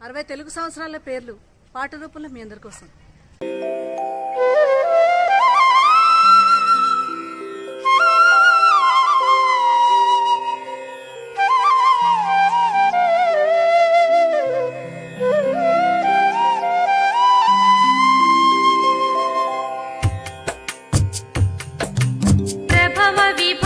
అరవై తెలుగు సంవత్సరాల పేర్లు పాట రూపంలో మీ అందరి కోసం. ప్రభవ విభ